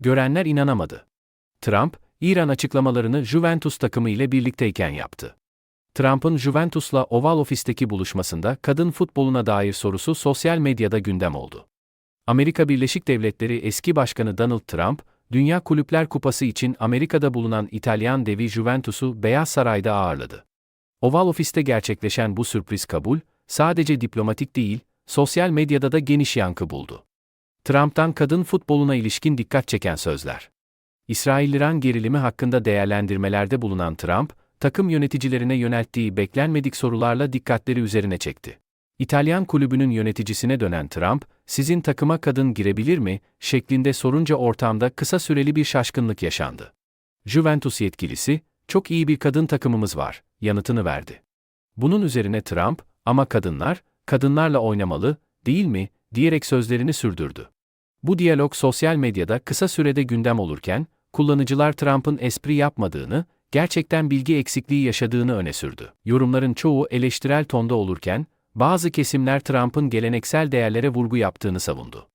Görenler inanamadı. Trump, İran açıklamalarını Juventus takımı ile birlikteyken yaptı. Trump'ın Juventus'la Oval Ofis'teki buluşmasında kadın futboluna dair sorusu sosyal medyada gündem oldu. Amerika Birleşik Devletleri eski başkanı Donald Trump, Dünya Kulüpler Kupası için Amerika'da bulunan İtalyan devi Juventus'u Beyaz Saray'da ağırladı. Oval Ofis'te gerçekleşen bu sürpriz kabul, sadece diplomatik değil, sosyal medyada da geniş yankı buldu. Trump'tan kadın futboluna ilişkin dikkat çeken sözler. İsrail-İran gerilimi hakkında değerlendirmelerde bulunan Trump, takım yöneticilerine yönelttiği beklenmedik sorularla dikkatleri üzerine çekti. İtalyan kulübünün yöneticisine dönen Trump, sizin takıma kadın girebilir mi, şeklinde sorunca ortamda kısa süreli bir şaşkınlık yaşandı. Juventus yetkilisi, çok iyi bir kadın takımımız var, yanıtını verdi. Bunun üzerine Trump, ama kadınlar, kadınlarla oynamalı, değil mi, diyerek sözlerini sürdürdü. Bu diyalog sosyal medyada kısa sürede gündem olurken, kullanıcılar Trump'ın espri yapmadığını, gerçekten bilgi eksikliği yaşadığını öne sürdü. Yorumların çoğu eleştirel tonda olurken, bazı kesimler Trump'ın geleneksel değerlere vurgu yaptığını savundu.